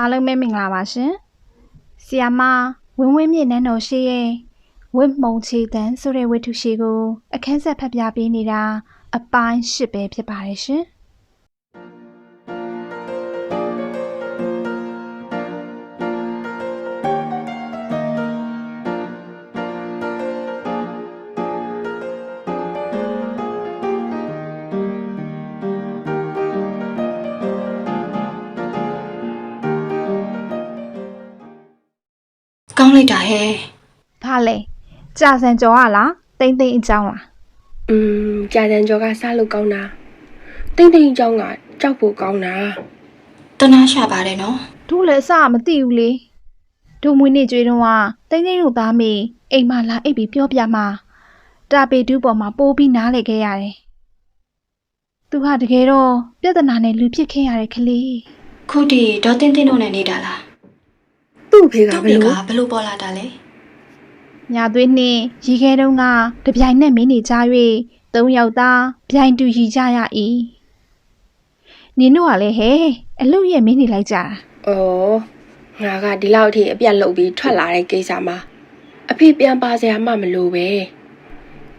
အားလုံးပဲမင်္ဂလာပါရှင်။ဆီယာမဝင်းဝင်းမြင့်နန်းတော်ရှိရဲ့ဝင်းမုံချေတန်းဆိုတဲ့ဝတ္ထုရှိကိုအခန်းဆက်ဖတ်ပြပေးနေတာအပိုင်း၈ပဲဖြစ်ပါတယ်ရှင်။ င်းလိုက်တာဟဲ့ဘာလဲကြာစံကြော်ရလားတိမ့်တိမ့်အကြောင်းလားอืมကြာတန်ကျော်ကစားလို့ကောင်းတာတိမ့်တိမ့်အကြောင်းကကြောက်ဖို့ကောင်းတာတနာရှာပါတယ်နော်တို့လည်းအစမသိဘူးလေတို့မွေးနေ့ကျွေးတော့ကတိမ့်တိမ့်တို့သားမေအိမ်မှာလာအိပ်ပြီးပြောပြမှာတာပေတူးပေါ်မှာပိုးပြီးနားလေခဲ့ရတယ်သူဟာတကယ်တော့ပြဿနာနဲ့လူဖြစ်ခဲ့ရတဲ့ကလေးခုဒီဒေါ်တင်းတင်းတို့နဲ့နေတာလား သူ့အဖေကသူ့ဘဖေယ်ကလိုဘလို့ပေါ်လာတာလဲညာသွေးနှင့်ရီခဲတုံးကတပြိုင်နက်မင်းနေကြ၍သုံးယောက်သားပြိုင်တူရီကြရ၏နင်တို့ကလည်းဟဲအလုရဲ့မင်းနေလိုက်ကြတာဩငါကဒီလောက်အထိအပြတ်လုပ်ပြီးထွက်လာတဲ့ကိစ္စမှာအဖေပြန်ပါစရာမှမလိုပဲ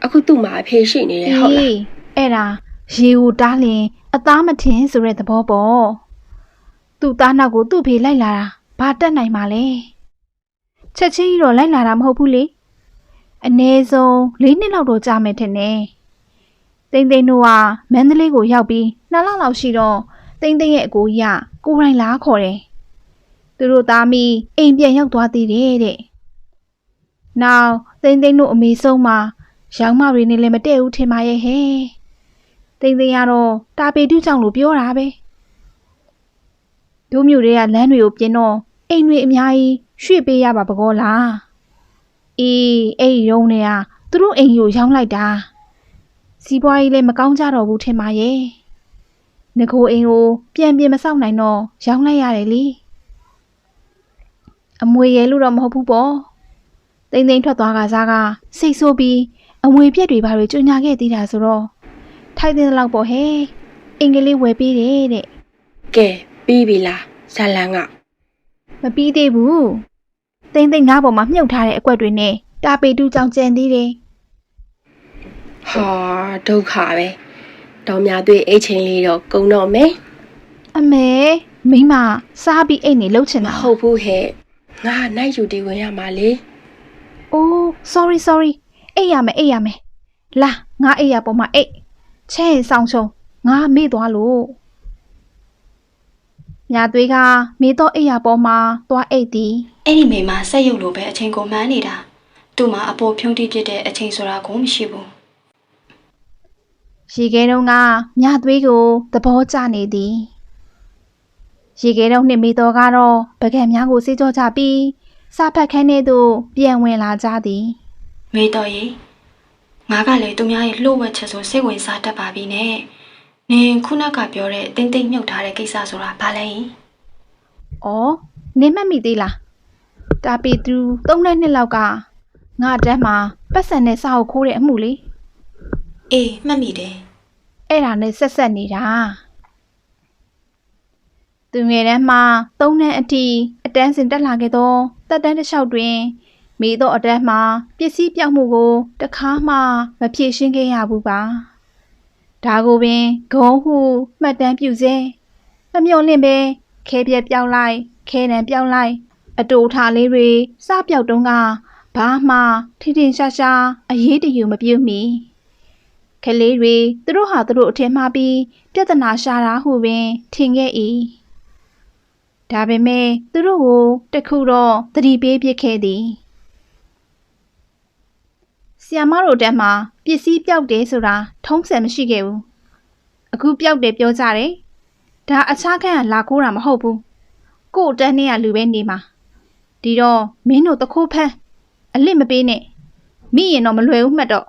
အခုသူ့မှာအဖေရှိနေတယ်ဟုတ်လားအေးအဲ့ဒါရေကိုတားလင်အသားမထင်ဆိုတဲ့သဘောပေါ့သူ့သားနောက်ကိုသူ့ဖေလိုက်လာတာ ဘာတက်နိုင်မှာလဲချက်ချင်းကြီးတော့လိုက်လာတာမဟုတ်ဘူးလေအနည်းဆုံး၄နှစ်လောက်တော့ကြာမယ်ထင်တယ်တိမ့်တိမ့်တို့ကမန္တလေးကိုရောက်ပြီးနှစ်လလောက်ရှိတော့တိမ့်တိမ့်ရဲ့အကိုကြီးကကိုယ်တိုင်လာခေါ်တယ်သူတို့သားမီးအိမ်ပြန်ရောက်သွားသေးတယ်တဲ့နောက်တိမ့်တိမ့်တို့အမေဆုံးမှာရောင်မတွေနဲ့လည်းမတည့်ဘူးထင်ပါရဲ့ဟဲ့တိမ်သိမ်းကတော့တာပေတုကြောင့်လို့ပြောတာပဲတို့မျိုးတွေကလမ်းတွေကိုပြင်တော့ အိမ်တွေအများကြီးရွှေ့ပေးရပါပကောလားအေးအဲ့ဒီရုံးတွေကသူတို့အိမ်ကိုရောင်းလိုက်တာစီးပွားရေးလည်းမကောင်းကြတော့ဘူးထင်ပါရဲ့ငကိုအိမ်ကိုပြန်ပြင်မဆောက်နိုင်တော့ရောင်းလိုက်ရတယ်လေအမွေရဲလို့တော့မဟုတ်ဘူးပေါ့တိမ်သိမ်းထွက်သွားကစားကစိတ်ဆိုးပြီးအမွေပြက်တွေဘာတွေကြွညာခဲ့သေးတာဆိုတော့ထိုက်တဲ့လောက်ပေါ့ဟဲ့အင်္ဂလိပ်ဝယ်ပေးတယ်တဲ့ကဲပြီးပြီလားဇလန်က မပြီးသေးဘူးသိမ့်သိမ့်ငါးပေါ်မှာမြုပ်ထားတဲ့အကွက်တွေနဲ့တာပေတူကြောင်ကြံသေးတယ်ဟာဒုက္ခပဲတော်များတွေ့အိတ်ချင်းလေးတော့ကုံတော့မယ်အမေမိမစားပြီးအိတ်နေလှုပ်ချင်မတာဟုတ်ဘူးဟဲ့ငါနိုင်ယူတီဝင်ရမှာလေအိုး sorry sorry အိတ်ရမယ်အိတ်ရမယ်လာငါအိတ်ရပေါ်မှာအိတ်ချဲရင်ဆောင်ချုံငါမေ့သွားလို့ ညာသွေးကမေးတော့အိတ်ရပေါ်မှာသွားအိတ်သည်အဲ့ဒီမိန်းမဆက်ရုပ်လိုပဲအချိန်ကိုမှန်းနေတာသူ့မှာအပေါ်ဖြုံးတိဖြစ်တဲ့အချိန်ဆိုတာကိုမရှိဘူးရေခဲတုံးကမြသွေးကိုသဘောကျနေသည်ရေခဲတုံးနှင့်မိတော်ကတော့ပကံများကိုစေးကြောကြပြီးစာဖတ်ခန်းထဲသို့ပြန်ဝင်လာကြသည်မေတော်ရေငါကလည်းသူများရဲ့လှုပ်ဝက်ချက်ဆိုစိတ်ဝင်စားတတ်ပါပြီနဲ့ နင်ခုနကပြောတဲ့တင်းတင်းမြုပ်ထားတဲ့ကိစ္စဆိုတာဘာလဲယင်။အော်နင်းမမိသေးလား။တာပီသူ၃နှစ်လောက်ကငါတက်မှာပတ်စံနဲ့စာအုပ်ခိုးတဲ့အမှုလေအေးမှတ်မိတယ်။အဲ့ဒါနဲ့ဆက်ဆက်နေတာ။သူငယ်တန်းမှာ၃နှစ်အထိအတန်းစင်တက်လာခဲ့သောတက်တန်းတစ်လျှောက်တွင်မိသောအတန်းမှာပစ္စည်းပြောက်မှုကိုတခါမှမဖြေရှင်းခဲ့ရဘူးပါ။ ဒါကိုပင်ဂုံးဟုမှတ်တမ်းပြုစေ။မမျော်လင့်ပဲခဲပြက်ပြောက်လိုက်ခဲနံပြောက်လိုက် အတူထားလေးတွေစပြောက်တုံးကဘာမှထင်ထင်ရှားရှားအရေးတယူမပြုမိကလေးတွေသူတို့ဟာသူတို့အထင်မှားပြီးပြဿနာရှာတာဟုပင်ထင်ခဲ့၏ဒါပေမဲ့သူတို့ကိုတခုတော့သတိပေးပစ်ခဲ့သည်ဆီယမတို့တက်မှာပ စ္စည်းပြောက်တယ်ဆိုတာထုံးစံမရှိခဲ့ဘူးအခုပြောက်တယ်ပြောကြတယ်ဒါအခြားခန့်ကလာခိုးတာမဟုတ်ဘူးကို့တက်နဲ့ကလူပဲနေမှာဒီတော့မင်းတို့တခိုးဖန်းအလစ်မပေးနဲ့မိရင်တော့မလွယ်ဘူးမှတ်တော့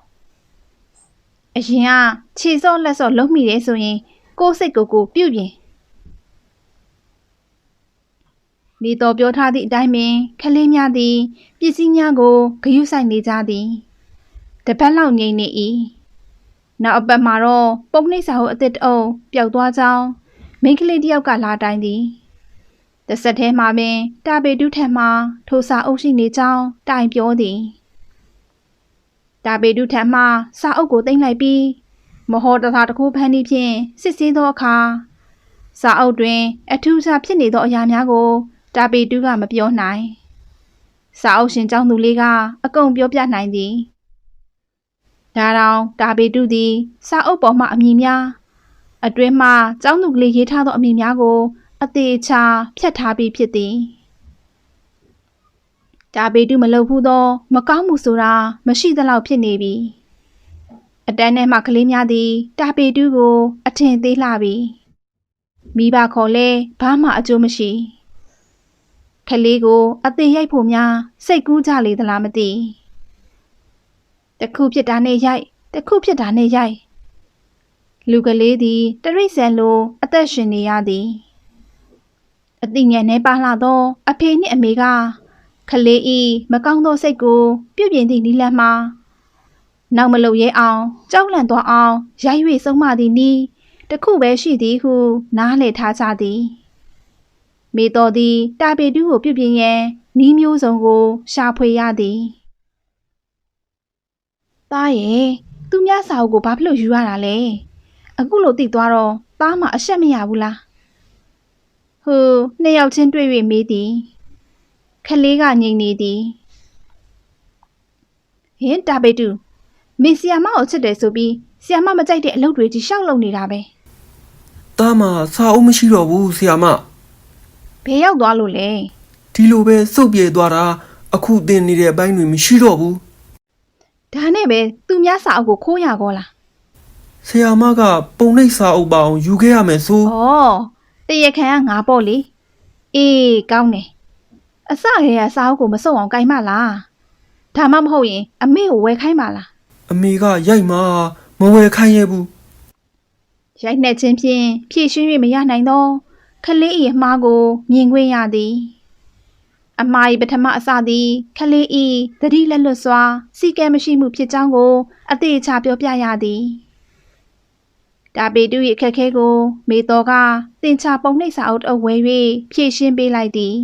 အရင်ကခြေစော့လက်စော့လုံးမိတယ်ဆိုရင်ကိုယ်စိတ်ကိုယ်ကိုပြုတ်ပြင်မိတော်ပြောထားသည့်အတိုင်းပင်ခလေးများသည်ပစ္စည်းများကိုဂယုဆိုင်နေကြသည်တ ပတ်လောက်ငြိမ်နေ၏နောက်အပတ်မှာတော့ပုံနှိပ်စာဟုအစ်စ်တအုပ်ပျောက်သွားကြောင်းမိန်းကလေးတစ်ယောက်ကလာတိုင်းသည်တစ်ဆက်တည်းမှာပင်တာပေတုထက်မှထိုစာအုပ်ရှိနေကြောင်းတိုင်ပြောသည်တာပေတုထက်မှစာအုပ်ကိုသိမ်းလိုက်ပြီးမဟောတသာတစ်ခုဖန်ပြီးဖြင့်စစ်ဆေးသောအခါစာအုပ်တွင် အထူးအခြားဖြစ်နေသောအရာများကိုတာပေတုကမပြောနိုင်စာအုပ်ရှင်ကျောင်းသူလေးကအကုန်ပြောပြနိုင်သည် ဒါတောင်တာပေတုသည်စာအုပ်ပေါ်မှအမည်များအတွင်းမှကျောင်းသူကလေးရေးထားသောအမည်များကို အသေးချာဖြတ်ထားပြီးဖြစ်သည်ဒါပေတုမလုပ်ဘူးသော မကောင်းမှုဆိုတာမရှိသလောက်ဖြစ်နေပြီအတန်းထဲမှကလေးများသည်တာပေတုကို အထင်သေးလှပြီမိဘခေါ်လဲဘာမှအကျိုးမရှိ ကလေးကို အသေးရိုက်ဖို့များစိတ်ကူးကြလေသလားမသိ တခုဖြစ်တာနဲ့ရိုက်တခုဖြစ်တာနဲ့ရိုက်လူကလေးသည်တရိษံလိုအသက်ရှင်နေရသည်အသိဉာဏ်နဲ့ပါလာသော အဖေနှင့်အမေကခလေးဤမကောင်းသောစိတ်ကိုပြုပြင်သည့်နီလန်းမှာနောက်မလုပ်ရဲအောင်ကြောက်လန့်သွားအောင်ရိုက်၍ဆုံးမသည်နီးတစ်ခုပဲရှိသည်ဟု နားလည်ထားကြသည်မေတော်သည်တာပေတူးကိုပြုပြင်ရန်နီးမျိုးစုံကိုရှာဖွေရသည် သားရဲ့သူများစာအုပ်ကိုဘာဖြစ်လို့ယူရတာလဲအခုလိုသိသွားတော့သားမအရှက်မရဘူးလားဟိုနှစ်ယောက်ချင်းတွေ့၍မေးသည်ခလေးကငြိမ်နေသည်ဟင်တာပေတူမင်းဆီယာမကိုချစ်တယ်ဆိုပြီးဆီယာမမကြိုက်တဲ့အလုပ်တွေကြီးရှောက်လုပ်နေတာပဲတားမှာစာအုပ်မရှိတော့ဘူးဆီယာမဘယ်ရောက်သွားလို့လဲဒီလိုပဲစုပ်ပြေသွားတာအခုတင်နေတဲ့အပိုင်းတွေမရှိတော့ဘူး ဒါနဲ့ပဲသူများစာအုပ်ကိုခိုးရကောလားဆီယာမကပုံနှိပ်စာအုပ်ပါအောင်ယူခဲ့ရမယ်ဆိုဩတရခံကငါပေါ့လေအေးကောင်းတယ်အစရေကစာအုပ်ကိုမစုံအောင်ကြိုင်မလားဒါမှမဟုတ်ရင် အမေကိုဝယ်ခိုင်းပါလားအမေကရိုက်မှာမဝယ်ခိုင်းရဘူးရိုက်နှက်ခြင်းဖြင့်ဖြည့်ရှင်း၍မရနိုင်သောခလေး၏အမားကိုမြင်ခွင့်ရသည် အမား၏ပထမအစသည်ခလေး၏သတိလက်လွတ်စွာ စီကံမရှိမှုဖြစ်ကြောင်းကို အသေးချာပြောပြရသည်ဒါပေတူ၏အခက်ခဲကို မေတော်ကသင်ချပုံနှိပ်စာအုပ်အုပ်ဝဲ၍ဖြည့်ရှင်းပေးလိုက်သည်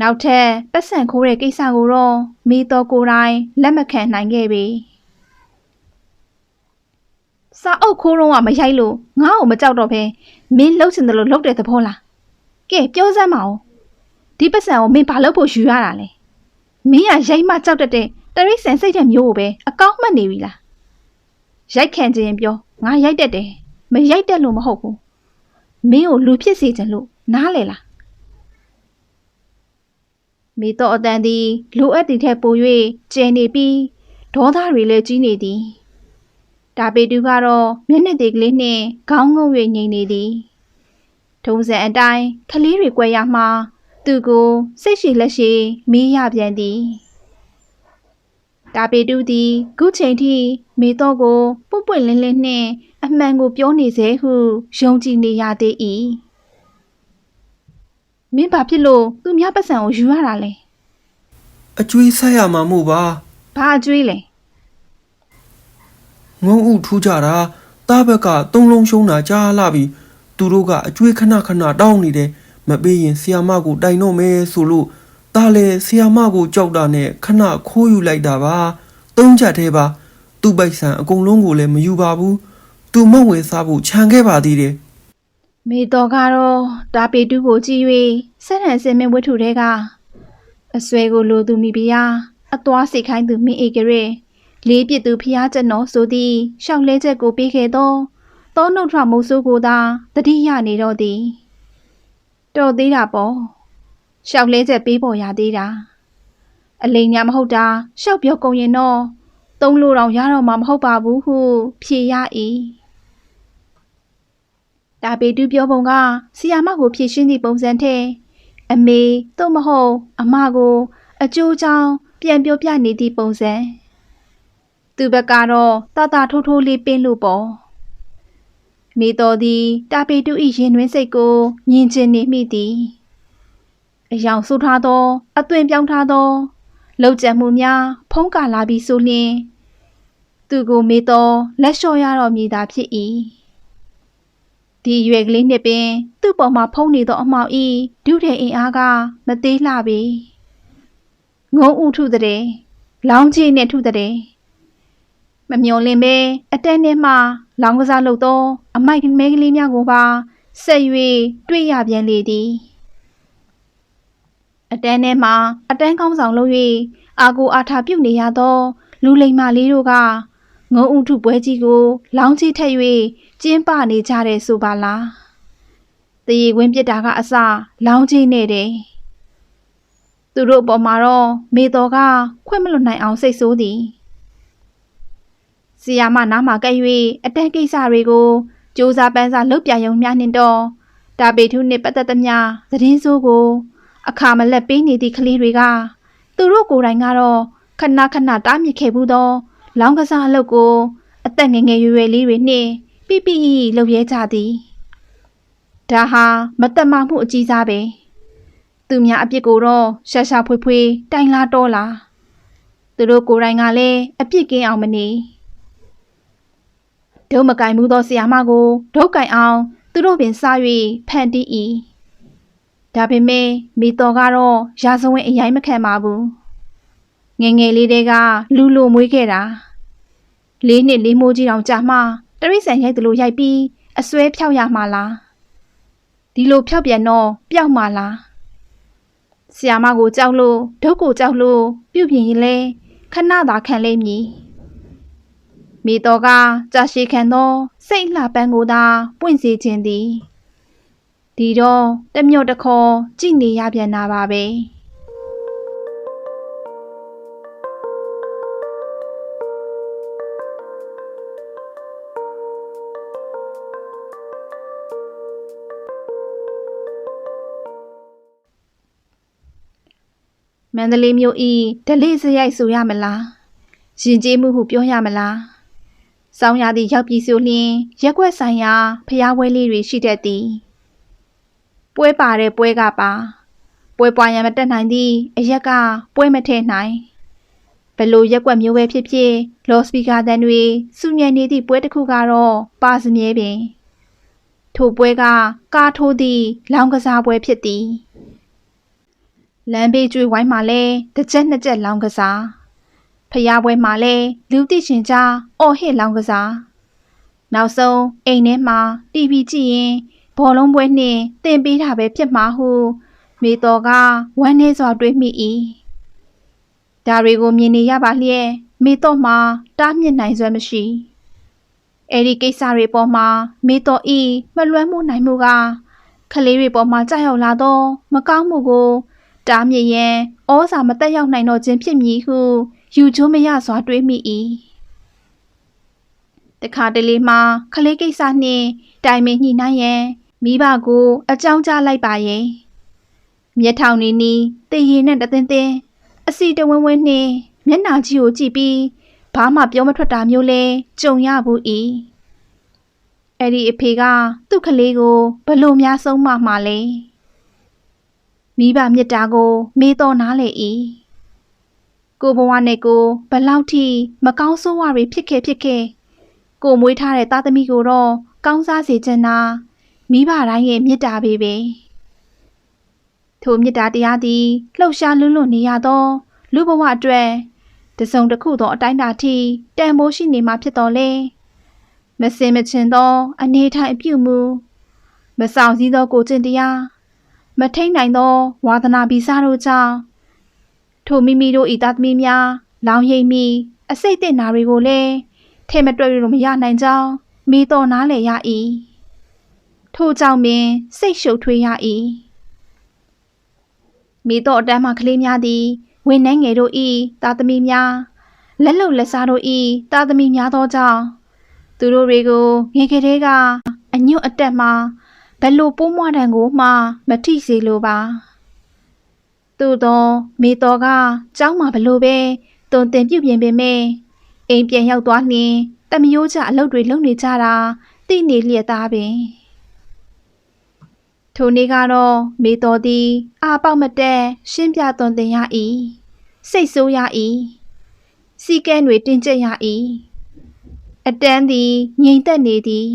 နောက်ထပ်ပတ်စံခိုးတဲ့ကိစ္စကိုတော့မေတော်ကိုယ်တိုင်လက်မခံနိုင်ခဲ့ပေစာအုပ်ခိုးတော့ကမရိုက်လို့ငါ့ကိုမကြောက်တော့ဘဲမင်းလှုပ်ချင်တယ်လို့လှုပ်တဲ့သဘောလားကဲပြောစမ်းပါဦး ဒီပတ်စံကိုမင်းဘာလုပ်ဖို့ယူရတာလဲမင်းကရိုက်မှကြောက်တတ်တဲ့တရိတ်ဆန်စိတ်တဲ့မျိုးကိုပဲအကောင်းမှတ်နေပြီလားရိုက်ခံခြင်းပြောငါရိုက်တတ်တယ်မရိုက်တတ်လို့မဟုတ်ဘူးမင်းကိုလူဖြစ်စေချင်လို့နားလေလားမိတော့အတန်သည်လိုအပ်သည်ထက်ပို၍ကျဲနေပြီးဒေါသတွေလည်းကြီးနေသည်ဒါပေတူကတော့မျက်နှာသေးကလေးနှင့်ခေါင်းငုံ၍ငိန်နေသည်ထုံးစံအတိုင်းကလေးတွေ꿰ရမှ သူကိုစိတ်ရှိလက်ရှိမေးရပြန်သည်ဒါပေတူသည်ခုချိန်ထိမေတော့ကိုပုတ်ပွင့်လင်းလင်းနှင့်အမှန်ကိုပြောနေစေဟုယုံကြည်နေရသေး၏မင်းဘာဖြစ်လို့သူများပတ်စံကိုယူရတာလဲအကျွေးဆက်ရမှာမို့ပါဘာအကျွေးလဲငုံဥထူးကြတာတားဘက်ကသုံးလုံးရှုံးတာကြားလာပြီသူတို့ကအကျွေးခဏခဏတောင်းနေတယ် မပေးရင်ဆီယာမကိုတိုင်တော့မယ်ဆိုလို့တားလေဆီယာမကိုကြောက်တာနဲ့ခဏခိုးယူလိုက်တာပါသုံးချက်သေးပါသူ့ပိုက်ဆံအကုန်လုံးကိုလည်းမယူပါဘူးသူမုံဝယ်စားဖို့ခြံခဲ့ပါသေးတယ်မေတော်ကတော့ဒါပေတူကိုကြည့်၍ဆက်ဟန်စင်မင်းဝတ္ထုတွေကအဆွဲကိုလိုသူမိဖုရားအသွားစိတ်ခိုင်းသူမင်းဧကရဲလေးပြစ်သူဖျားချက်တော်ဆိုသည်ရှောက်လဲချက်ကိုပေးခဲ့သောသောနှုတ်ထမိုးဆိုးကိုသာတတိယနေတော့သည် တော်သေးတာပေါ့ရှောက်လဲချက်ပေးပေါ်ရသေးတာအလိမ်ညာမဟုတ်တာရှောက်ပြောကုန်ရင်တော့သုံးလို့တော့ရတော့မှာမဟုတ်ပါဘူးဟုဖြေရ၏ဒါပေတူပြောပုံကဆီယာမကိုဖြည့်ရှင်းသည့်ပုံစံထက်အမေသို့မဟုတ်အမကို အကျိုးကြောင့်ပြန်ပြောပြနေသည့်ပုံစံသူဘက်ကတော့တတထိုးထိုးလေးပင်းလို့ပေါ့ မိတော်သည်တာပေတူ၏ရင်တွင်စိတ်ကိုမြင်ကျင်နေမိသည်အယောင်ဆိုးထားသော အသွင်ပြောင်းထားသောလောက်ကျန်မှုများ ဖုံးကာလာပြီးဆိုလျှင် သူကိုမေတော်လက်လျှော့ရတော့မည်သာဖြစ်၏ဒီအရွယ်ကလေးနှစ်ပင် သူ့ပေါ်မှာဖုံးနေသောအမောင်ဤဒုတဲ့အင်အားကမသေးလှပေငုံဥထုတဲ့လောင်းကြီးနဲ့ထုတဲ့ မမျော်လင့်ပဲအတက်နဲ့မှလောင်းကစားလုပ်သောအမိုက်မဲကလေးများကိုပါဆက်၍တွေ့ရပြန်လေသည်အတန်းထဲမှာအတန်းကောင်းဆောင်လုပ်၍အာကိုအာထာပြုတ်နေရသော လူလိမ္မာလေးတို့ကငုံဥထုပွဲကြီးကို လောင်းကြီးထက်၍ကျင်းပနေကြတယ်ဆိုပါလားတရေခွင်းပြစ်တာကအစလောင်းကြီးနဲ့တယ်သူတို့အပေါ်မှာတော့မေတော်ကခွင့်မလွတ်နိုင်အောင်စိတ်ဆိုးသည် ဆီယာမနားမှာကပ်၍အတန်းကိစ္စတွေကိုစူးစားပန်းစားလုပ်ပြရုံများနှင့်တော့တာပေထုနှင့်ပတ်သက်သမျှသတင်းစိုးကို အခါမလက်ပေးနေသည့်ကလေးတွေက သူတို့ကိုယ်တိုင်ကတော့ခဏခဏတားမြစ်ခဲ့ဘူးသော လောင်းကစားအလုပ်ကို အသက်ငယ်ငယ်ရွယ်ရွယ်လေးတွေနှင့်ပြပြလုပ်ရဲကြသည်ဒါဟာမတတ်မှမှုအကြီးစားပဲသူများအပြစ်ကိုတော့ရှာရှာဖွေဖွေတိုင်လာတော့လာသူတို့ကိုယ်တိုင်ကလည်းအပြစ်ကင်းအောင်မနေ ဒုမကင်မှုသောဆီယာမကိုဒုတ်ကင်အောင် သူတို့ပင်စား၍ဖန်တီး၏ဒါပေမဲ့မိတော်ကတော့ရာဇဝင်အရင်မခံပါဘူးငယ်ငယ်လေးတဲကလူလိုမွေးခဲ့တာလေးနှစ်လေးမိုးကြီးတောင်ကြာမှတရိษံရိုက်သလိုရိုက်ပြီးအစွဲဖြောက်ရမှာလားဒီလိုဖြောက်ပြန်တော့ပျောက်မှာလားဆီယာမကိုကြောက်လို့ဒုတ်ကိုကြောက်လို့ပြုတ်ပြင်ရင်လဲခဏသာခံလိမ့်မည် မိတော်ကကြာရှည်ခံသောစိတ်လှပန်းကိုသာပွင့်စေခြင်းသည်ဒီတော့တမျော့တခေါ်ကြည့်နေရပြန်တာပါပဲမန္တလေးမြို့ဤဒလိစရိုက်ဆိုရမလားရင်ကျေးမှုဟုပြောရမလား စောင်းရသည့်ရောက်ပြီဆိုလျင်ရက်ွက်ဆိုင်ရာဖျားပွဲလေးတွေရှိတတ်သည်ပွဲပါတဲ့ပွဲကပါပွဲပွားရန်မတက်နိုင်သည့်အရက်ကပွဲမထဲနိုင်ဘလို့ရက်ွက်မျိုးပဲဖြစ်ဖြစ်လော်စပီကာတန်တွေစုညံနေသည့်ပွဲတစ်ခုကတော့ပါစမြဲပင်ထိုပွဲကကားထိုးသည့်လောင်ကစားပွဲဖြစ်သည်လမ်းဘေးကျွေးဝိုင်းမှာလဲတစ်ချက်နှစ်ချက်လောင်ကစား ဖျားပွဲမှာလဲလူသိရှင်ကြားအော်ဟစ်လောင်ကစားနောက်ဆုံးအိမ်ထဲမှာ TV ကြည့်ရင်ဘောလုံးပွဲနှင့်တင်ပေးတာပဲဖြစ်မှာဟုမိတော်ကဝမ်းနေစွာတွေးမိ၏ဒါတွေကိုမြင်နေရပါလျက်မိတော်မှာတားမြစ်နိုင်စွမ်းမရှိအဲ့ဒီကိစ္စတွေပေါ်မှာမိတော်ဤမလွမ်းမှုနိုင်မှုကခလေးတွေပေါ်မှာကြောက်ရောက်လာသော မကောင်းမှုကိုတားမြစ်ရန်ဩဇာမတက်ရောက်နိုင်တော့ခြင်းဖြစ်မည်ဟု ယူချိုးမရစွာတွေးမိ၏တခါတလေမှခလေးကိစ္စနှင့်တိုင်ပင်ညှိနှိုင်းရန်မိဘကိုအကြောင်းကြားလိုက်ပါရဲ့မျက်ထောင်နေနီးတည်ရည်နဲ့တသင်းသင်းအစီတဝင်းဝင်းနှင့်မျက်နှာကြီးကိုကြည့်ပြီးဘာမှပြောမထွက်တာမျိုးလဲကြုံရဘူးဤအဲ့ဒီအဖေကသူ့ကလေးကိုဘလို့များဆုံးမမှာလဲမိဘမြတ်တာကို မေးတော်နားလေ၏ ကိုဘဝနဲ့ကိုဘလောက်ထိမကောင်းဆိုးဝါတွေဖြစ်ခဲ့ဖြစ်ခဲ့ကိုမွေးထားတဲ့သားသမီးကိုတော့ကောင်းစားစေချင်တာမိဘတိုင်းရဲ့မေတ္တာပဲပဲထိုမေတ္တာတရားသည်လှုပ်ရှားလွန်းလွန်းနေရသော လူဘဝအတွက်တစုံတစ်ခုသောအတိုင်းအတာထိတန်ဖိုးရှိနေမှာဖြစ်တော်လဲမစင်မချင်သော အနေထိုင်အပြုမှုမဆောင်စည်းသောကိုကျင့်တရားမထိန်နိုင်သောဝါသနာပီစားတို့ကြောင့် ထိုမိမိတို့ဤသားသမီးများလောင်ရိပ်မိအစိတ်တင်နာတွေကိုလည်းထဲမတွက်ရလို့မရနိုင်ကြောင်းမိတော်နားလေရ၏ထို့ကြောင့်ပင်စိတ်ရှုပ်ထွေးရ၏မိတော်အတန်းမှကလေးများသည်ဝင်းနှဲငယ်တို့ဤသားသမီးများလက်လုံလက်စားတို့ဤသားသမီးများသောကြောင့်သူတို့တွေကိုငယ်ကလေးကအညွတ်အတက်မှဘယ်လိုပိုးမွားတံကိုမှမထိစေလိုပါ သို့သောမိတော်ကကျောင်းမှာဘလို့ပဲတုံတင်ပြုတ်ပြင်ပေမဲ့အိမ်ပြန်ရောက်သွားလျင်တမယိုးကြအလုပ်တွေလုပ်နေကြတာသိနေလျက်သားပင်ထိုနေ့ကတော့မေတော်သည်အာပေါက်မတက်ရှင်းပြသွန်သင်ရ၏စိတ်ဆိုးရ၏စီကဲတွေတင်းကျပ်ရ၏အတန်းသည်ငြိမ်သက်နေသည်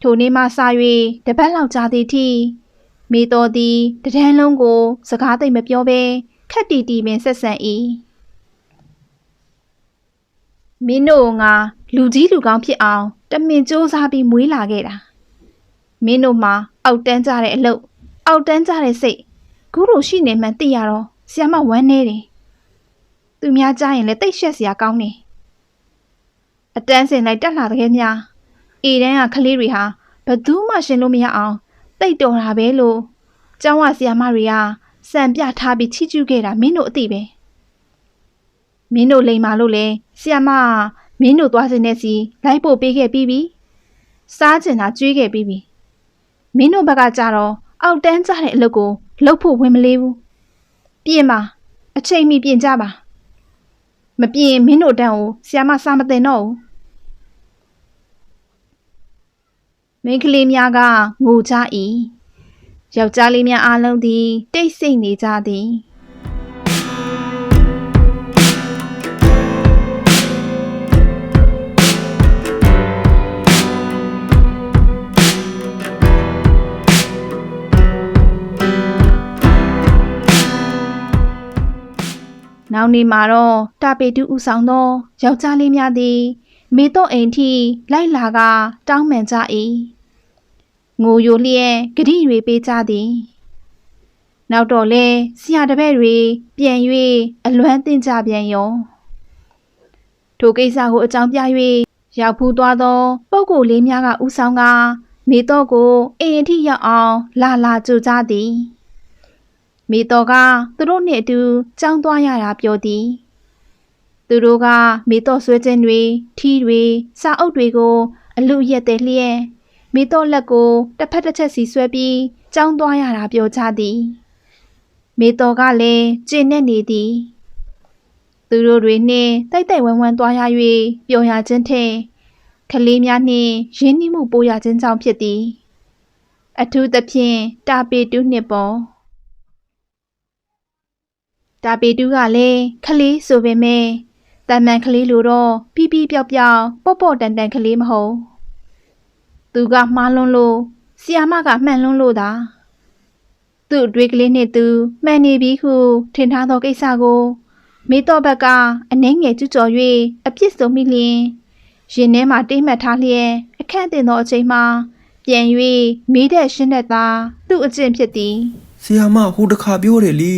ထိုထိုနေ့မှစ၍တပတ်လောက်ကြာသည်ထိ မိတော်သည်တဒန်းလုံးကို စကားသိမ့်မပြောဘဲခက်တီတီပင်ဆက်ဆံ၏မင်းတို့ငါလူကြီးလူကောင်းဖြစ်အောင်တမင်စူးစမ်းပြီးမွေးလာခဲ့တာမင်းတို့မှာအောက်တန်းကြတဲ့အလုပ်အောက်တန်းကြတဲ့စိတ်ခုလိုရှိနေမှန်းသိရတော့ဆီယမဝမ်းနေတယ်သူများကြားရင်လည်းတိတ်ရှက်စရာကောင်းနေအတန်းစင်လိုက်တက်လာတဲ့ခဲများအေတန်းကကလေးတွေဟာဘသူမှရှင်လို့မရအောင် တိတ်တော်တာပဲလို့ကျောင်းဝဆီယမတွေကစံပြထားပြီးချီးကျူးခဲ့တာမင်းတို့အသိပဲမင်းတို့လိမ်မာလို့လေဆီယမကမင်းတို့သွားစင်တဲ့စီလိုက်ပို့ပေးခဲ့ပြီးပြီစားကျင်တာကြွေးခဲ့ပြီးပြီမင်းတို့ဘက်ကကြတော့အောက်တန်းကြတဲ့အလုပ်ကိုလှုပ်ဖို့ဝင်မလေးဘူးပြင်ပါအချိန်မီပြင်ကြပါမပြင်မင်းတို့တန်းကိုဆီယမစားမတင်တော့ဘူး မိန်းကလေးများကငိုကြ၏ယောက်ျားလေးများအားလုံးသည် တိတ်ဆိတ်နေကြသည်နောက်နေ့မှာတော့တာပေတူဦးဆောင်သောယောက်ျားလေးများသည် မေတော့အိမ်ထိလိုက်လာကတောင်းပန်ကြ၏ ငိုယိုလျက်ဂရိတွေပေးကြသည်နောက်တော့လဲဆရာတပည့်တွေပြန်၍အလွမ်းတင်ကြပြန်ရောထိုကိစ္စကိုအကြောင်းပြ၍ရောက်ဖူးသွားသောပုဂ္ဂိုလ်လေးများကဦးဆောင်ကမေတော့ကိုအိမ်အထိရောက်အောင်လာလာကြိုကြသည်မိတော်ကသူတို့နှင့်အတူကြောင်းသွားရတာပြောသည်သူတို့ကမိတော်ဆွဲခြင်းတွေထီးတွေစာအုပ်တွေကိုအလူရက်တဲ့လျက် မိတော်လက်ကိုတစ်ဖက်တစ်ချက်စီဆွဲပြီးကြောင်းသွားရတာပြောကြသည်မိတော်ကလည်းကျင့်နေနေသည် သူတို့တွေနှင့်တိုက်တိုက်ဝမ်းဝမ်းသွားရ၍ပျော်ရခြင်းထက်ကလေးများနှင့်ရင်းနှီးမှုပိုးရခြင်းကြောင့်ဖြစ်သည် အထူးသဖြင့်တာပေတူးနှစ်ပေါ်ဒါပေတူးကလည်းခလေးဆိုပေမဲ့တန်မန်ကလေးလိုတော့ပြပြပြောက်ပြောက်ပေါ့ပေါ့တန်တန်ကလေးမဟုတ် သူကမှားလွန်းလို့ဆီယာမကမှန်လွန်းလို့သာသူ့အတွေ့ကလေးနဲ့သူမှန်နေပြီဟုထင်ထားသောကိစ္စကိုမေတော့ဘက်ကအနှဲငယ်ကျွကြော်၍အပြစ်ဆုံးမိလျင်ရင်ထဲမှာတိတ်မှတ်ထားလျက်အခန့်တင်သောအချိန်မှာပြန်၍မေးတဲ့ရှင်းတဲ့သာသူ့အကျင့်ဖြစ်သည်ဆီယာမဟိုတခါပြောတယ်လေ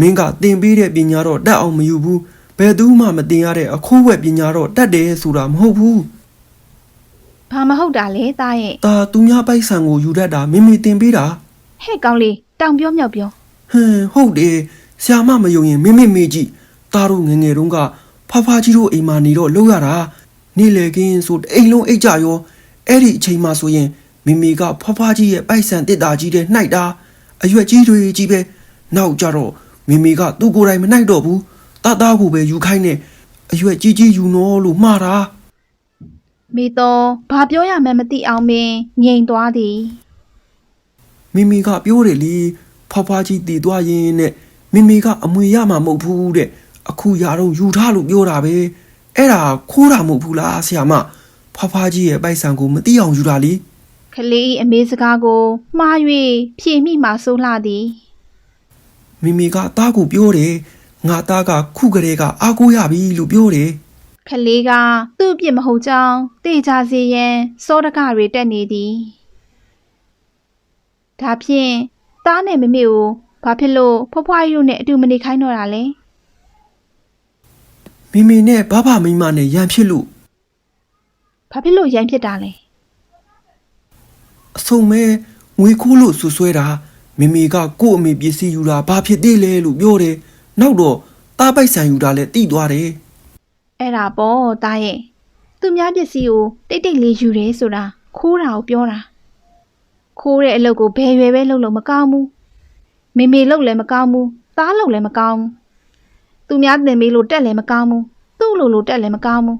မင်းကတင်ပေးတဲ့ပညာတော့တတ်အောင်မယူဘူးဘယ်သူမှမတင်ရတဲ့အခိုးဝက်ပညာတော့တတ်တယ်ဆိုတာမဟုတ်ဘူး ။ဘာမဟုတ်တာလဲသားရဲ့။ဒါသူများပိုက်ဆံကိုယူတတ်တာမင်းမေတင်ပေးတာ။ဟဲ့ကောင်းလေးတောင်ပြောမြောက်ပြော။ဟမ်ဟုတ်တယ်။ဆရာမမယုံရင်မင်းမေမေကြည့်။သားတို့ငငယ်တုန်းကဖဖကြီးတို့အိမ်မှာနေတော့လှုပ်ရတာ။နေလေကင်းဆိုအိမ်လုံးအိတ်ကြရောအဲ့ဒီအချိန်မှဆိုရင်မိမိကဖဖကြီးရဲ့ပိုက်ဆံတစ်တာကြီးတဲ့နှိုက်တာအရွက်ကြီးတွေကြီးပဲနောက်ကြတော့မိမိကသူ့ကိုယ်တိုင်မနှိုက်တော့ဘူးတသားကိုပဲယူခိုင်းတဲ့အရွက်ကြီးကြီးယူနော်လို့မှားတာ မိတော့ဘာပြောရမှန်းမသိအောင်ပင်ငြိမ်သွားသည်မိမိကပြောတယ်လေဖဖကြီးတည်သွားရင်နဲ့မိမိကအမွေရမှာမဟုတ်ဘူးတဲ့အခုရတော့ယူထားလို့ပြောတာပဲအဲ့ဒါခိုးတာမဟုတ်ဘူးလားဆရာမဖဖကြီးရဲ့ပိုက်ဆံကိုမသိအောင်ယူတာလေခလေး၏အမေစကားကိုမှား၍ဖြေမိမှဆိုးလှသည်မိမိကသားကိုပြောတယ်ငါသားကခုကလေးကအားကိုးရပြီလို့ပြောတယ် ခလေးကသူ့အပြစ်မဟုတ်ကြောင်းသိကြစေရန်စောတကတွေတက်နေသည်ဒါဖြင့်သားနဲ့မမေကိုဘာဖြစ်လို့ဖွားဖွားကြီးတို့နဲ့အတူမနေခိုင်းတော့တာလဲမိမိနဲ့ဘဘမိမနဲ့ရန်ဖြစ်လို့ဘာဖြစ်လို့ရန်ဖြစ်တာလဲအဆုံးမဲငွေခိုးလို့ဆွဆွဲတာမိမိကကို့အမေပစ္စည်းယူတာဘာဖြစ်သေးလဲလို့ပြောတယ်နောက်တော့သားပိုက်ဆံယူတာလည်းတိသွားတယ် အဲ့ဒါပေါ့သားရဲ့သူများပစ္စည်းကိုတိတ်တိတ်လေးယူတယ်ဆိုတာခိုးတာကိုပြောတာခိုးတဲ့အလုပ်ကိုဘယ်ရွယ်ပဲလုပ်လို့မကောင်းဘူးမေမေလုပ်လည်းမကောင်းဘူးသားလုပ်လည်းမကောင်းဘူးသူများတင်မေးလို့တက်လည်းမကောင်းဘူးသူ့လိုလိုတက်လည်းမကောင်းဘူး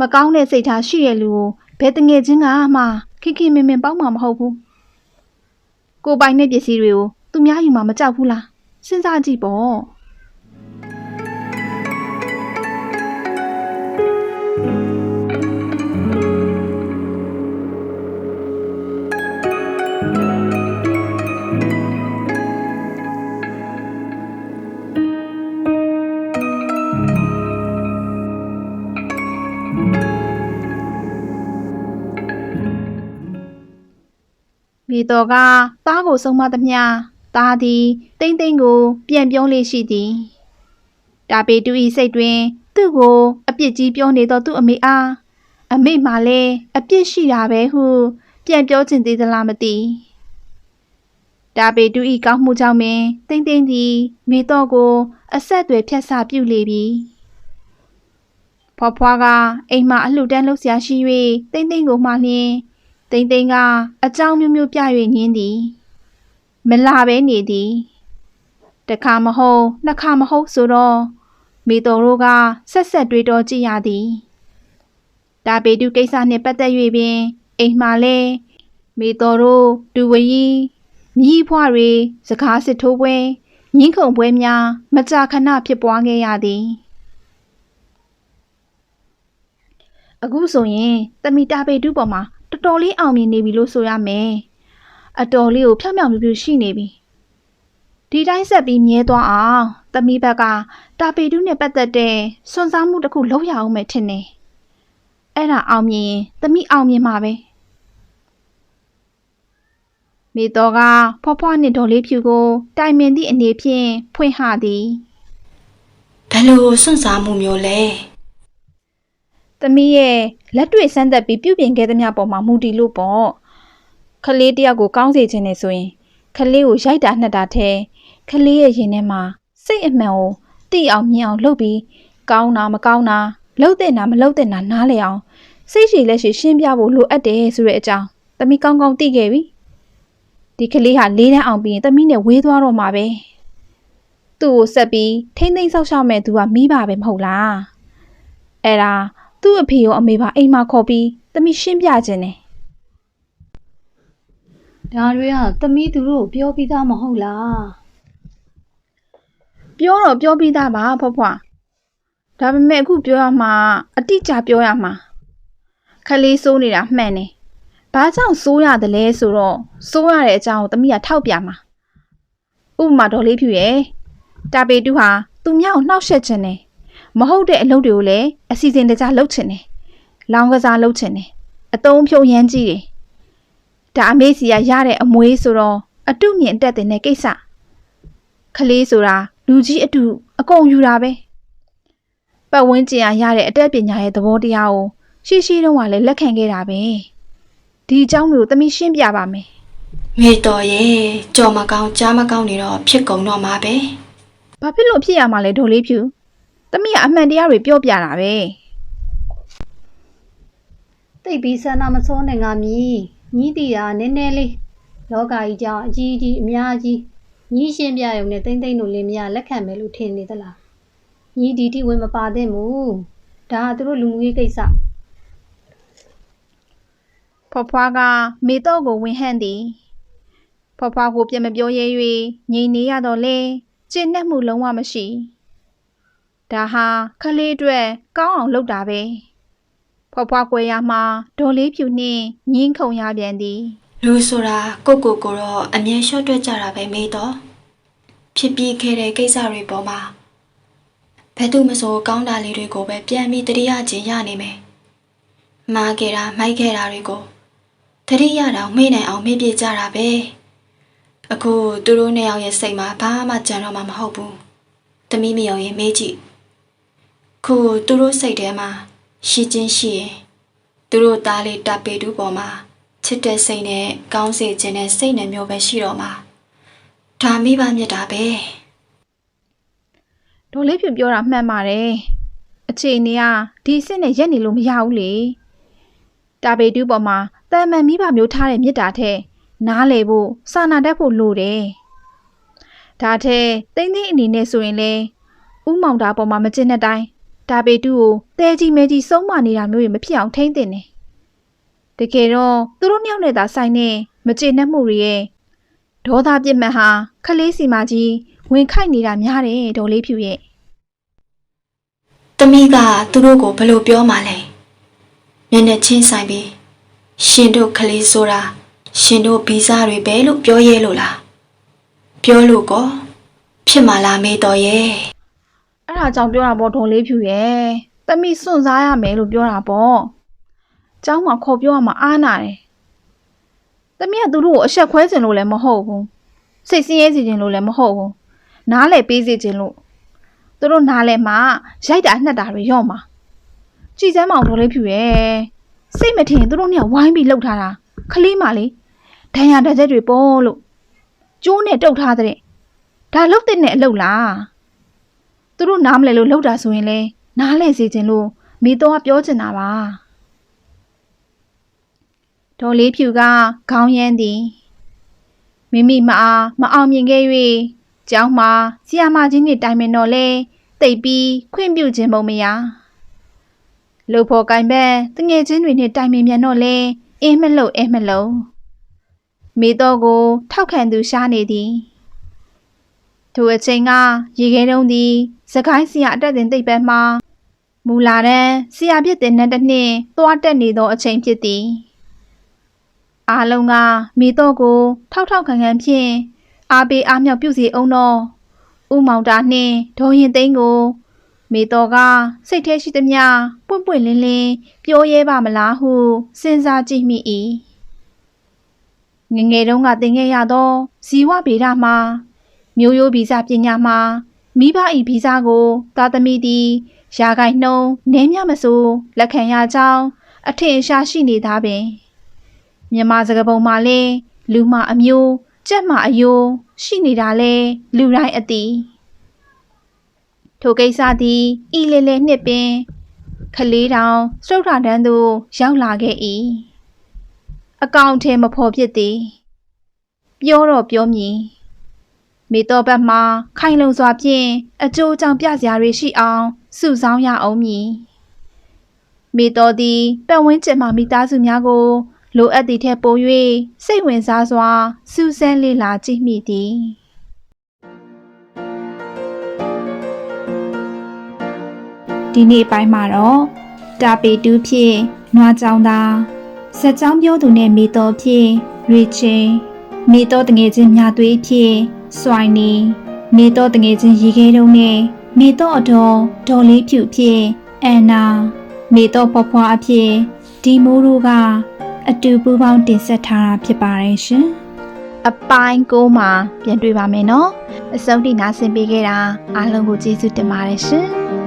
မကောင်းတဲ့စိတ်ထားရှိတဲ့လူကိုဘယ်တငယ်ချင်းကမှခိခိမင်မင်ပေါင်းမှာမဟုတ်ဘူးကိုယ်ပိုင်တဲ့ပစ္စည်းတွေကိုသူများယူမှာမကြောက်ဘူးလားစဉ်းစားကြည့်ပေါ့ တော်ကသားကိုဆုံးမသမျှသားသည်တိမ့်တိမ့်ကို ပြန်ပြောလေးရှိသည်ဒါပေတူဤစိတ်တွင် သူ့ကိုအပြစ်ကြီးပြောနေသောသူ့အမေအားအမေမှလည်းအပြစ်ရှိတာပဲဟု ပြန်ပြောချင်သေးသလားမသိဒါပေတူဤကောင်းမှုကြောင့်ပင်တိမ့်တိမ့်သည်မိတော့ကို အဆက်အသွယ်ဖြတ်ဆပြုတ်လေပြီဖွားဖွားကအိမ်မှာအလှူဒန်းလုပ်ဆရာရှိ၍တိမ့်တိမ့်ကိုမှလျင် တိမ့်တိမ့်ကအကြောင်းမျိုးမျိုးပြ၍ညင်းသည် မလာပဲနေသည်တခါမဟုတ်နှစ်ခါမဟုတ်ဆိုတော့မိတော်တို့ကဆက်ဆက်တွေးတော်ကြည့်ရသည်ဒါပေတူကိစ္စနှင့်ပတ်သက်၍ပင်အိမ်မှာလဲမိတော်တို့ဒူဝရီမြီးဖွားတွေစကားစစ်ထိုးပွဲညင်းခုန်ပွဲများမကြာခဏဖြစ်ပွားခဲ့ရသည်အခုဆိုရင်တမီတာပေတူပေါ်မှာ တော်တော်လေးအောင်မြင်နေပြီလို့ဆိုရမယ်အတော်လေးကိုဖြောင်ဖြောင်ပြူပြူရှိနေပြီဒီတိုင်းဆက်ပြီးမြဲသွားအောင်တမီဘက်ကတာပေတူနဲ့ပတ်သက်တဲ့စွန့်စားမှုတစ်ခုလုပ်ရအောင်မယ်ထင်တယ်အဲ့ဒါအောင်မြင်ရင်တမီအောင်မြင်မှာပဲမိတော်ကဖွားဖွားနဲ့ဒေါ်လေးဖြူကို တိုင်ပင်သည့်အနေဖြင့်ဖွင့်ဟသည်ဘယ်လိုစွန့်စားမှုမျိုးလဲ။ သမီးရဲ့လက်တွေ့စမ်းသက်ပြီးပြုပြင်ခဲ့သမျှပေါ်မှာမူတည်လို့ပေါ့။ခလေးတယောက်ကိုကောင်းစေခြင်းနဲ့ဆိုရင်ခလေးကိုရိုက်တာနှက်တာထဲခလေးရဲ့ရင်ထဲမှာစိတ်အမှန်ကိုသိအောင်မြင်အောင်လုပ်ပြီးကောင်းတာမကောင်းတာလှုပ်တဲ့နာမလှုပ်တဲ့နာနားလေအောင်စိတ်ရှိလက်ရှိရှင်းပြဖို့လိုအပ်တယ်ဆိုတဲ့အကြောင်းသမီးကောင်းကောင်းသိခဲ့ပြီ။ဒီကလေးဟာလေးတန်းအောင်ပြီးရင်သမီးနဲ့ဝေးသွားတော့မှာပဲ။သူ့ကိုဆက်ပြီးထိမ့်သိမ့်ဆောက်ရှောက်မဲ့သူကမိပါပဲမဟုတ်လား။အဲ့ဒါ သူ့အဖေရောအမေပါအိမ်မှာခေါ်ပြီးသမီးရှင်းပြခြင်းနဲ့ဒါတွေကသမီးသူတို့ကိုပြောပြီးသားမဟုတ်လားပြောတော့ပြောပြီးသားပါဖွားဖွားဒါပေမဲ့အခုပြောရမှာအတိအကျပြောရမှာခလေးစိုးနေတာမှန်တယ်ဘာကြောင့်စိုးရတယ်လဲဆိုတော့စိုးရတဲ့အကြောင်းကိုသမီးကထောက်ပြမှာဥပမာတော်လေးဖြူရဲ့တာပေတူဟာသူမြောက်နှောက်ယှက်ခြင်းနဲ့ မဟုတ်တဲ့အလုပ်တွေကိုလည်းအစီအစဉ်တကျလုပ်ခြင်းနဲ့လောင်းကစားလုပ်ခြင်းနဲ့အတုံးဖြုံရမ်းကြီးတယ်ဒါအမေစီကရတဲ့အမွေးဆိုတော့အတုမြင့်အတက်တဲ့ကိစ္စခလေးဆိုတာလူကြီးအတူအကုန်ယူတာပဲပတ်ဝန်းကျင်အားရတဲ့အတတ်ပညာရဲ့သဘောတရားကိုရှိရှိတုန်းကလည်းလက်ခံခဲ့တာပဲဒီအကြောင်းမျိုးသမီးရှင်းပြပါမယ်မေတော်ရဲ့ကြော်မကောင်းကြားမကောင်းနေတော့ဖြစ်ကုန်တော့မှာပဲဘာဖြစ်လို့ဖြစ်ရမှာလဲဒေါ်လေးဖြူ သမီးကအမှန်တရားတွေပြောပြတာပဲတိတ်ပြီးဆန္ဒမစောနဲ့ငါမြည်ညီးတီတာနည်းနည်းလေးလောကကြီးကြောင့်အကြီးကြီးအများကြီးညီးရှင်းပြရုံနဲ့တိမ့်တိမ့်တို့လင်းမရလက်ခံမယ်လို့ထင်နေသလားညီးဒီတိဝင်မပါသင့်ဘူးဒါကသူတို့လူမှုရေးကိစ္စဖွားဖွားကမေတော့ကိုဝင်ဟန့်သည်ဖွားဖွားကိုပြန်မပြောရဲ၍ငြိမ်နေရတော့လေကျင့်နှက်မှုလုံးဝမရှိ ဒါဟာခလေးအတွက်ကောင်းအောင်လုပ်တာပဲဖွားဖွားကွယ်ရမှာဒေါ်လေးဖြူနှင့်ညင်းခုန်ရပြန်သည်လူဆိုတာကိုယ့်ကိုယ်ကိုတော့အမြဲလျှော့တွက်ကြတာပဲမေတော်ဖြစ်ပြီးခဲ့တဲ့ကိစ္စတွေပေါ်မှာဘယ်သူမဆိုကောင်းတာလေးတွေကိုပဲပြန်ပြီးတတိယချင်းရနေမယ်မှားခဲ့တာမိုက်ခဲ့တာတွေကိုတတိယတောင်မေ့နိုင်အောင်မေ့ပြကြတာပဲအခုသူတို့နှစ်ယောက်ရဲ့စိတ်မှာဘာမှကြံတော့မှမဟုတ်ဘူးတမီးမယုံရင်မေးကြည့် ခုသူတို့စိတ်ထဲမှာရှိချင်းရှိရင်သူတို့သားလေးတပ်ပေတူပေါ်မှာချစ်တဲ့စိတ်နဲ့ကောင်းစေခြင်းနဲ့စိတ်နဲ့မျိုးပဲရှိတော့မှာဒါမိဘမြတ်တာပဲဒေါ်လေးဖြူပြောတာမှန်ပါတယ်အခြေအနေကဒီစစ်နဲ့ရက်နေလို့မရဘူးလေတာပေတူးပေါ်မှာတာမန်မိဘမျိုးထားတဲ့မြစ်တာထက်နားလေဖို့စာနာတတ်ဖို့လိုတယ်ဒါထက်တိမ့်သိမ့်အနေနဲ့ဆိုရင်လေဥမောင်တာပေါ်မှာမကျင်တဲ့တိုင်း တာပေတူးကိုတဲကြီးမဲကြီးစုံးမနေတာမျိုးတွေမဖြစ်အောင်ထိမ့်တင်တယ်တကယ်တော့သူတို့နှစ်ယောက်နဲ့သာဆိုင်နေမကျေနပ်မှုတွေရဲ့ဒေါသပြစ်မှတ်ဟာခလေးစီမကြီးဝင်ခိုက်နေတာများတယ်ဒေါ်လေးဖြူရဲ့တမီးကသူတို့ကိုဘယ်လိုပြောမှလဲမျက်နှာချင်းဆိုင်ပြီးရှင်တို့ကလေးဆိုတာရှင်တို့ဗီဇတွေပဲလို့ပြောရဲလို့လားပြောလို့ကောဖြစ်မှလားမေတော်ရဲ့ အဲ့ဒါကြောင့်ပြောတာပေါ့ဒေါ်လေးဖြူရဲ့တမိစွန့်စားရမယ်လို့ပြောတာပေါ့เจ้าမှာခေါ်ပြောရမှာအားနာတယ် ။သမီးကသူတို့ကိုအဆက်ခွဲခြင်းလို့လည်းမဟုတ်ဘူး။စိတ်ဆင်းရဲစေခြင်းလို့လည်းမဟုတ်ဘူး။နားလေပေးစေခြင်းလို့သူတို့နားလဲမှာရိုက်တာနှက်တာတွေရော့မှာ။ကြည်စမ်းမအောင်တော်လေးဖြူရဲ့။စိတ်မထင်သူတို့เนี่ยဝိုင်းပြီးလှုပ်ထားတာ။ခလေးမလေးဒဏ်ရာတစ်ချက်တွေပေါ်လို့ကျိုးနဲ့တုတ်ထားတဲ့ဒါလှုပ်တဲ့နဲ့အလှုပ်လား။ သူတို့နားမလဲလို့လှုပ်တာဆိုရင်လေနားလဲစေခြင်းလို့မိတော့ကပြောချင်တာပါဒေါ်လေးဖြူကခေါင်းရမ်းသည်မိမိမအားမအောင်မြင်ခဲ့၍ကျောင်းမှာဆီယာမကြီးနဲ့တိုင်ပင်တော့လဲတိတ်ပြီးခွင့်ပြုခြင်းမုံမရလူဖို့ကိုင်ဘက်တငယ်ချင်းတွေနဲ့တိုင်ပင်မြန်တော့လဲအင်းမလို့အဲမလို့မိတော့ကို ထောက်ခံသူရှားနေသည်ထိုအချိန်ကရေခဲတုံးသည် စကိုင်းစီယာအတက်တင်တိတ်ပဲမှာမူလာတန်းဆရာပြစ်တင်တဲ့တစ်နှစ်သွားတက်နေသောအချိန်ဖြစ်သည်အားလုံးကမိတော့ကို ထောက်ထောက်ခံခံဖြင့်အားပေးအားမြောက်ပြုစီအောင်တော့ဥမောင်တာနှင့်ဒေါ်ရင်သိန်းကိုမိတော့ကစိတ်ထဲရှိသမျှပွင့်ပွင့်လင်းလင်းပြောရဲပါမလားဟုစဉ်းစားကြည့်မိ၏ငယ်ငယ်တုန်းကသင်ခဲ့ရသောဇီဝဗေဒမှာမျိုးရိုးဗီဇပညာမှာ မိဘ၏ဗီဇကိုသာသမီသည်ရာဂိုင်နှုံနည်းမြမဆိုလက်ခံရကြောင်းအထင်ရှားရှိနေသားပင်မြန်မာစကားပုံမှာလဲလူမအမျိုးကြက်မအယိုးရှိနေတာလဲလူတိုင်းအသည်ထိုကိစ္စသည်ဤလေလေနှစ်ပင်ခလေးတောင်စုတ်ထတန်းသို့ရောက်လာခဲ့၏အကောင်ထဲမဖော်ဖြစ်သည်ပြောတော့ပြောမည် မေတော်ဘက်မှခိုင်လုံစွာဖြင့်အကျိုးအကြောင်းပြစရာတွေရှိအောင်စုဆောင်းရအောင်မည်မေတော်သည်ပတ်ဝန်းကျင်မှမိသားစုများကိုလိုအပ်သည့်ထက်ပို၍စိတ်ဝင်စားစွာစူးစမ်းလေ့လာကြည့်မိသည်ဒီနေ့ပိုင်းမှာတော့တာပေတူးဖြင့်နွားကြောင်သားစက်ကြောင်းပြောသူနဲ့မိတော်ဖြင့်ရွေချင်းမိတော်တငယ်ချင်းမြသွေးဖြင့် စွိုင်းနီမိတော်တငယ်ချင်းရေခဲတုံးနဲ့မိတော်အတော်ဒေါ်လေးဖြူဖြင့်အန်နာမိတော်ဖွားဖွားအဖြစ်ဒီမိုးတို့ကအတူပူပေါင်းတင်ဆက်ထားတာဖြစ်ပါတယ်ရှင်။အပိုင်းကိုမှာပြန်တွေ့ပါမယ်နော်။အစုံတိနာဆင်ပေးခဲ့တာအားလုံးကိုကျေးဇူးတင်ပါတယ်ရှင်။